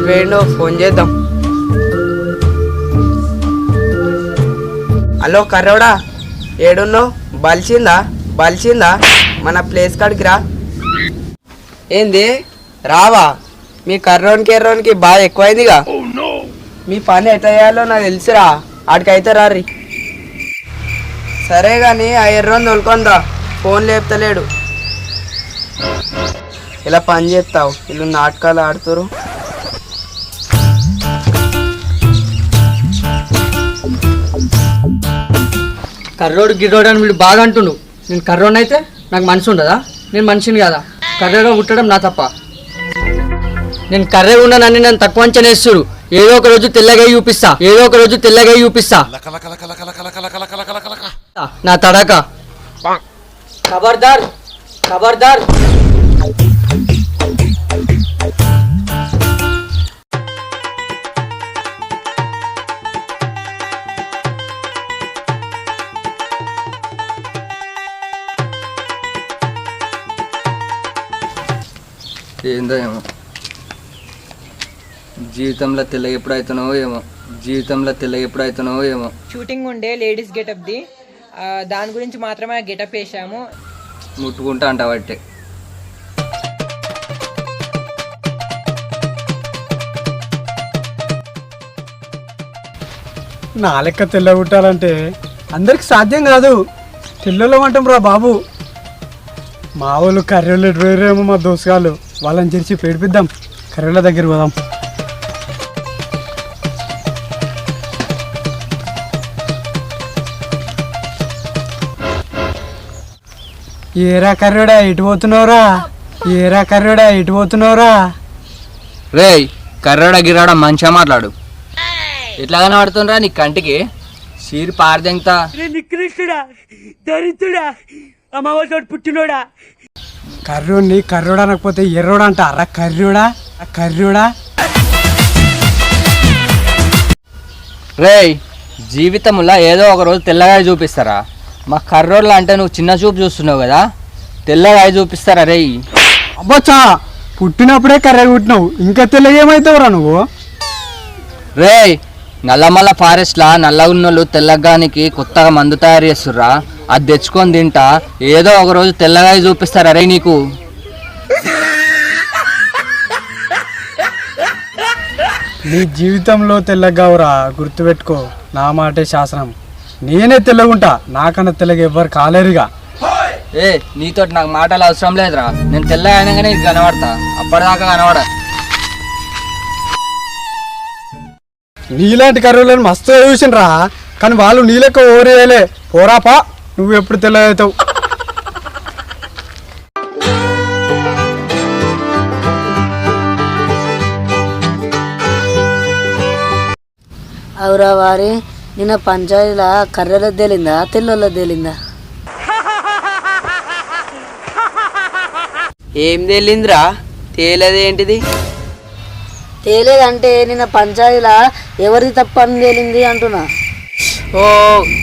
ఎటు వేయండు ఫోన్ చేద్దాం. హలో కర్రోడా? ఏడున్నో బలిచిందా? బలిచిందా? మన ప్లేస్ కాడికి రా. ఏంది? రావా? మీ కర్రోనికి ఎర్రోనికి బాగా ఎక్కువైందిగా. మీ పని ఎట్లా చేయాలో నాకు తెలుసురా. ఆడికైతే రారి సరే కానీ ఆ ఎర్రోని తోలుకొని ఫోన్ లేపుతలేడు. ఇలా పని చేస్తావు. వీళ్ళు నాటకాలు ఆడుతురు కర్రోడు గిర్రోడు అని వీడు బాగా అంటుండు నేను కర్రోని అయితే నాకు మనిషి ఉండదా నేను మనిషిని కదా కర్రగా పుట్టడం నా తప్ప నేను కర్రగా ఉన్నానని నన్ను తక్కువ అంచనా వేస్తురు ఏదో ఒక రోజు తెల్లగా చూపిస్తా ఏదో ఒక రోజు తెల్లగా చూపిస్తా నా తడక ఖబర్దార్ ఖబర్దార్ ఏందో ఏమో. జీవితంలో తెల్లగా ఎప్పుడు అవుతున్నావో ఏమో. జీవితంలో తెల్లగా ఎప్పుడు అవుతున్నావో ఏమో. షూటింగ్ ఉండే లేడీస్ గెటప్ది దాని గురించి మాత్రమే గెటప్ వేసాము ముట్టుకుంటా అంట బట్టే నా లెక్క తెల్లగుట్టాలంటే అందరికి సాధ్యం కాదు. తెల్లలో అంటాం రా బాబు. మా వాళ్ళు కర్రెలు ఎటువేరేమో మా దోసగాళ్ళు వాళ్ళని చేసి పేడిపిద్దాం. కర్రెల దగ్గర పోదాం. ఏరా కర్రోడా ఎటు పోతున్నావురా? ఏరా కర్రోడా ఎటు పోతున్నావురా? రేయ్ కర్రడ గిరాడ మంచిగా మాట్లాడు. ఎట్లా కనబడుతుండ్రా నీ కంటికి. సీరి పారదెంగతా. కర్రోని కర్రోడా అనకపోతే ఎర్రోడా అంటారా కర్రోడా కర్రోడా. రేయ్ జీవితంలో ఏదో ఒక రోజు తెల్లగా చూపిస్తారా? మా కర్రోళ్ళు అంటే నువ్వు చిన్న చూపు చూస్తున్నావు కదా? తెల్లగా చూపిస్తారా రేయ్? అబ్బచ్చా పుట్టినప్పుడే కర్రె పుట్టినావు ఇంకా తెల్లగేమవుతావురా నువ్వు? రేయ్ నల్లమల్ల ఫారెస్ట్లా నల్ల ఉన్నోళ్ళు తెల్లగానికి కొత్తగా మందు తయారు చేస్తుర్రా? అది తెచ్చుకొని తింటా. ఏదో ఒక రోజు తెల్లగా చూపిస్తారా. రే నీకు. నీ జీవితంలో తెల్లగావురా గుర్తుపెట్టుకో. నా మాటే శాసనం. నేనే తెల్లగుంటా. నాకన్నా తెల్లగా ఎవ్వరు కాలేరుగా. ఏ నీతో నాకు మాటలు అవసరం లేదురా. నేను తెల్లగా అయినాగానే నీకు కనబడతా. అప్పటిదాకా కనబడ. నీలాంటి కర్రలను మస్తుగా చూసినరా. కానీ వాళ్ళు నీ లెక్క ఓరేయలే పోరాపా నువ్వు ఎప్పుడు తెల్లగవుతావు అవురా వారి నిన్న పంచాయతీల కర్రెలో తేలిందా తెల్లలో తేలిందా? ఏం తెలిందిరా? తేలేదేంటిది? తేలేదంటే నిన్న పంచాయతీల ఎవరిది తప్పని తేలింది అంటున్నా. ఓ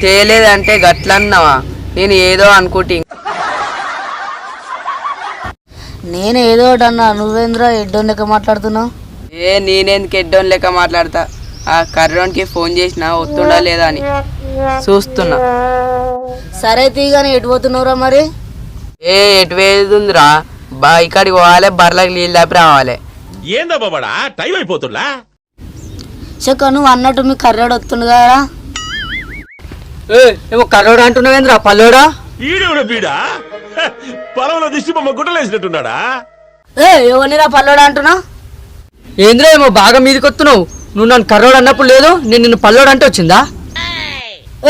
తేలేదంటే గట్లన్నావా? నేను ఏదో అనుకుంటి నేను ఏదో ఒకటి అన్నా. నువ్వేంద్ర ఎడ్డోన్ లెక్క మాట్లాడుతున్నావు? ఏ నేనెందుకు ఎడ్డోన్ లెక్క మాట్లాడతా? ఆ కర్రోనికి ఫోన్ చేసినా వస్తుండా లేదా అని చూస్తున్నా. సరే తీగాని ఎటు పోతున్నావురా మరి? ఏ ఎటు వేదుందిరా బా ఇక్కడికి పోవాలి బర్లకు నీళ్ళు దాపి రావాలి. ఏందబ్బా బడా టైం అయిపోతుందా? చెక్క నువ్వు అన్నట్టు మీ కర్రెడు వస్తుండు కదా ఏమో కర్రోడు అంటున్నావేంద్రా? పల్లోడా? ఈడేవుడ బీడా? పొలంలో దిష్టి బొమ్మ గుట్టలేసినట్టున్నాడా? ఏ ఎవరినిరా పల్లోడు అంటున్నా? ఏంద్రా ఏమో బాగా మీదకి వస్తున్నావు నువ్వు నన్ను కర్రోడు అన్నప్పుడు లేదు నేను నిన్ను పల్లోడు అంటే వచ్చిందా?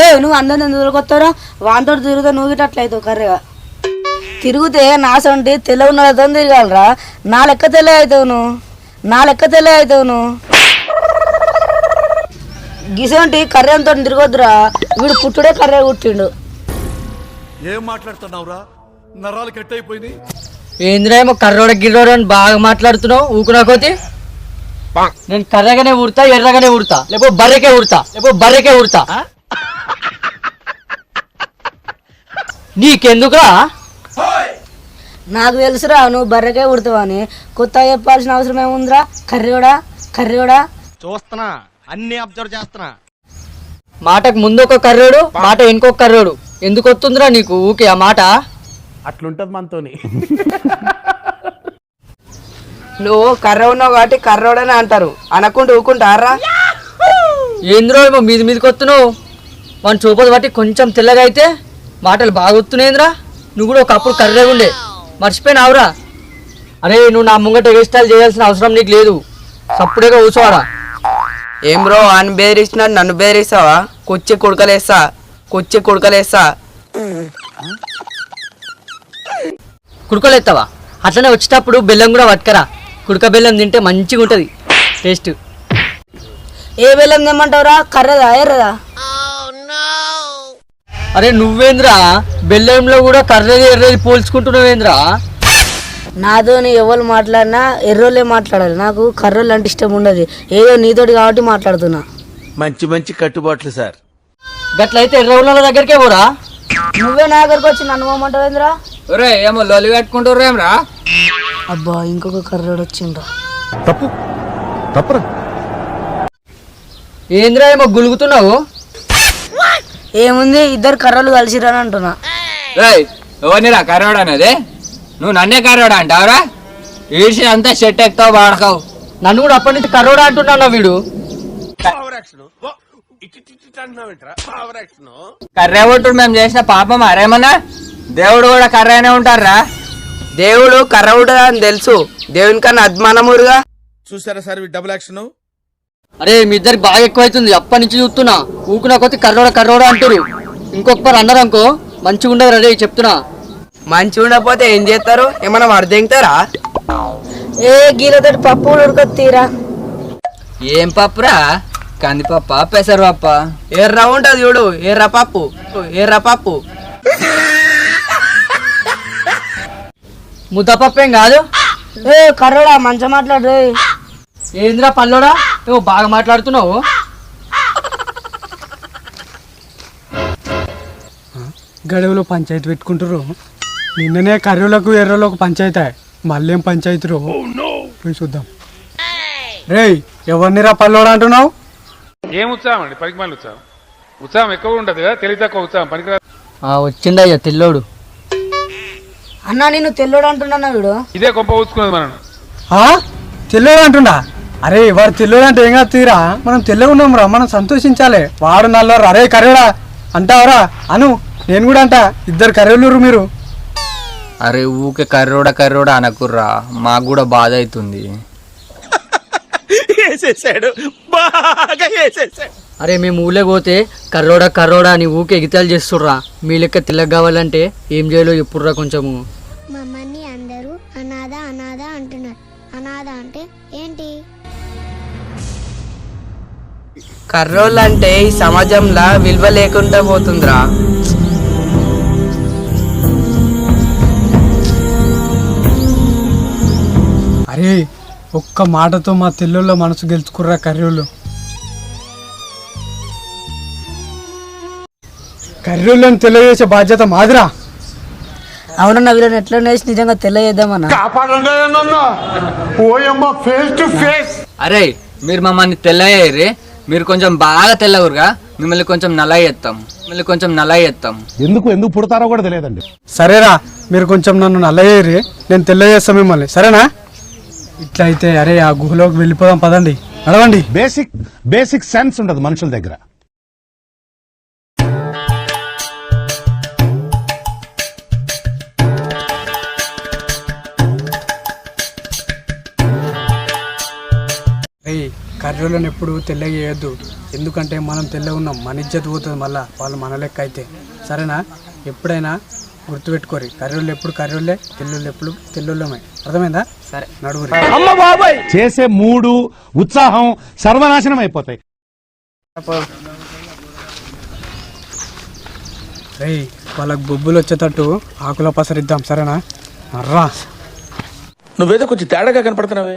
ఏ నువ్వు అందరిని దొరకొస్తారా వాంతో తిరుగుతా నువ్వు గిట్ట అట్లయితావు కర్రెగా. తిరిగితే నా సొంటి తెల్ల ఉన్నతో తిరగాలరా. నా లెక్క తెల్ల అవుతావు నువ్వు నా లెక్క తెల్ల అవుతావు నువ్వు గిసంటి కర్రె అంతో తిరగొద్దురా. వీడు పుట్టుడే కర్రె పుట్టిండు ఏం మాట్లాడుతున్నావురా? నరాలు కట్ అయిపోయింది ఏంద్రా ఏమో కర్రోడ గిర్రోడు అని బాగా మాట్లాడుతున్నావు? ఊకునా కోతి? నేను కర్రగానే ఉడతా ఎర్రగానే ఉడతా. లేకపోతే బర్రెకే ఉడతా. లేకపోతే బర్రెకే ఉడతా. నీకెందుకురా? నాకు తెలుసురా నువ్వు బర్రెకే పుడతావని కొత్త చెప్పాల్సిన అవసరం ఏముందిరా కర్రె కూడా కర్రోడా చూస్తున్నా. అన్ని అబ్జర్వ్ చేస్తున్నా. మాటకు ముందు ఒక కర్రోడు మాట ఇంకొక కర్రోడు. ఎందుకు వస్తుందిరా నీకు ఊకే ఆ మాట? అట్లుంటది మనతోని. నువ్వు కర్ర ఉన్నావు కాబట్టి కర్రోడని అంటారు. అనకుండా ఊకుంటారా ఏంద్రో ఏమో మీది మీదకి వస్తున్నావు. మన చూపది బట్టి కొంచెం తెల్లగా అయితే మాటలు బాగా వస్తున్నాయింద్రా. నువ్వు కూడా ఒకప్పుడు కర్రే ఉండే. మర్చిపోయినావురా? అరే నువ్వు నా ముంగట ఎగస్టాల్ చేయాల్సిన అవసరం నీకు లేదు. సప్పుడేగా కూర్చోవారా ఏం బ్రో అని బెదిరిస్తున్నాడు నన్ను బెదిరిస్తావా? కుచ్చి కుడకలేస్తా కుచ్చి కుడకలేస్తా. కుడుకలేస్తావా అట్లనే వచ్చేటప్పుడు బెల్లం కూడా పట్టుకరా. కుడక బెల్లం తింటే మంచిగా ఉంటుంది. టేస్ట్. ఏ బెల్లం తెమ్మంటావురా? కర్రదా ఎర్రదా? అరే నువ్వేంద్రా? బెల్లంలో కూడా కర్రది ఎర్రది పోల్చుకుంటున్నావేంద్రా? నాతోని ఎవరు మాట్లాడినా ఎర్రోళ్ళే మాట్లాడాలి. నాకు కర్రోళ్ళు అంటే ఇష్టం ఉండదు. ఏదో నీతోటి కాబట్టి మాట్లాడుతున్నా. మంచి మంచి కట్టుబాట్లు సార్. గట్లయితే ఎర్రవుల దగ్గరికే పోరా? నువ్వే నా దగ్గరకు వచ్చి నన్ను పోమంటావేంద్రా ఒరే ఏమో లొలి పెట్టుకుంటారు ఏమ్రా? అబ్బా ఇంకొక కర్రోడు వచ్చిండ్రా తప్పు. తప్పురా. ఏంద్రా ఏమో గులుగుతున్నావు? ఏముంది? ఇద్దరు కర్రలు కలిసిరని అంటున్నా. రేయ్ ఎవరినిరా? కర్రోడు అనేది? నువ్వు నన్నే కర్రోడు అంటావురా? ఈడ్చి అంతా షెట్ ఎక్కుతావు వాడకావు నన్ను కూడా అప్పటి నుంచి కర్రోడా అంటున్నా వీడు. కర్రే కొట్టుడు మేము చేసిన పాపం అరేమన్నా? దేవుడు కూడా కర్రేనే ఉంటారా దేవుడు కర్ర ఉంటుందా అని తెలుసు. దేవుని కన్నా అద్మానమురుగా చూసారా సార్ డబుల్ యాక్షన్ అరే మీ ఇద్దరికి బాగా ఎక్కువైతుంది. అప్పటి నుంచి చూస్తున్నా. ఊకునా కొద్ది కర్రోడా కర్రోడా అంటారు ఇంకొకరు అన్నారు అనుకో మంచిగా ఉండదు రే చెప్తున్నా. మంచి ఉండకపోతే ఏం చేస్తారు? ఏమన్నా వరదెంగుతారా ఏ గీలతోటి పప్పు ఉడకొత్తిరా. ఏం పప్పురా? కందిపప్ప పెసరపప్ప. ఎర్ర ఉంటది చూడు ఎర్ర పప్పు. ఎర్ర పప్పు. ముద్దపప్పేం కాదు? ఏ కర్రోడా మంచిగా మాట్లాడు. ఏంద్రా పల్లోడా? నువ్వు బాగా మాట్లాడుతున్నావు. గడువులో పంచాయతీ పెట్టుకుంటారు నిన్ననే కర్రలకు ఎర్రలకు పంచాయతీ. మళ్ళీ ఏం పంచాయతీ పోయి చూద్దాం. రేయ్ ఎవరినిరా పల్లోడు అంటున్నావు? ఏం ఉత్సాహం అండి? పనికి మళ్ళీ ఉత్సాహం. ఉత్సాహం ఎక్కువ ఉంటుంది కదా? తెలివి తక్కువ ఉత్సాహం. పనికి వచ్చిండయ్యా తెల్లోడు. అన్నా నేను తెల్లోడు అంటున్నా వీడు? ఇదే గొప్ప ఊచుకున్నది మనం ఆ? తెల్లోడు అంటుండా అరే వాడు తెల్లోడు అంటే ఏం కాదు తీరా? మనం తెల్లగా ఉన్నాం రా మనం సంతోషించాలి. వాడు నల్లరు అరే కర్రోడా అంటావరా? అను నేను కూడా అంటా ఇద్దరు కర్రోళ్ళు మీరు. అరే ఊకే కర్రోడ కర్రోడ అనకుర్రా. మాకు కూడా బాధ అవుతుంది అరే మేము ఊళ్ళో పోతే కర్రోడా కర్రోడా అని ఊకే ఎగితాలు చేస్తుర్రా. మీ లెక్క తెల్లగా కావాలంటే ఏం చేయాలో చెప్పుర్రా కొంచెము. మమ్మల్ని అందరూ అనాథ అనాథ అంటున్నారు. అనాథ అంటే ఏంటి? కర్రోళ్ళు అంటే ఈ సమాజంలో విలువ లేకుండా పోతుందిరా. అరే ఒక్క మాటతో మా తెల్లుళ్ళ మనసు గెలుచుకుర్రా కర్రోళ్ళు. కర్రోళ్ళని తెలియజేసే బాధ్యత మాదిరా? అవునన్నా వీళ్ళని ఎట్లా వేసి నిజంగా తెల్ల చేద్దామన్నా అరే మీరు మమ్మల్ని తెల్లయ్యారు మీరు కొంచెం బాగా తెల్లగురుగా మిమ్మల్ని కొంచెం నల్ల చేస్తాం మిమ్మల్ని కొంచెం నల్ల చేస్తాం ఎందుకు ఎందుకు పుడతారో కూడా తెలియదండి. సరేరా మీరు కొంచెం నన్ను నల్లయ్యేరి నేను తెల్లయ్యేస్తా మిమ్మల్ని. సరేనా? ఇట్లా అయితే అరే ఆ గుహలోకి వెళ్ళిపోదాం పదండి. నడవండి. బేసిక్ బేసిక్ సెన్స్ ఉండదు మనుషుల దగ్గర. ఏయ్ కర్రోళ్ళని ఎప్పుడు తెల్లగా చేయొద్దు ఎందుకంటే మనం తెల్లగా ఉన్నాం మన ఇజ్జత్ పోతుంది మళ్ళా వాళ్ళు మన లెక్క అయితే సరేనా? ఎప్పుడైనా గుర్తుపెట్టుకోరి. కర్రోళ్ళు ఎప్పుడు కర్రోళ్ళే తెల్లుళ్ళు ఎప్పుడు తెల్లుళ్ళమే అర్థమైందా? సరే. నడుగురి చేసే మూడు ఉత్సాహం సర్వనాశనం అయిపోతాయి. రేయ్ వాళ్ళకి బొబ్బులు వచ్చేటట్టు ఆకుల పసరిద్దాం సరేనా? రా. నువ్వేదో కొంచెం తేడాగా కనపడుతున్నావే.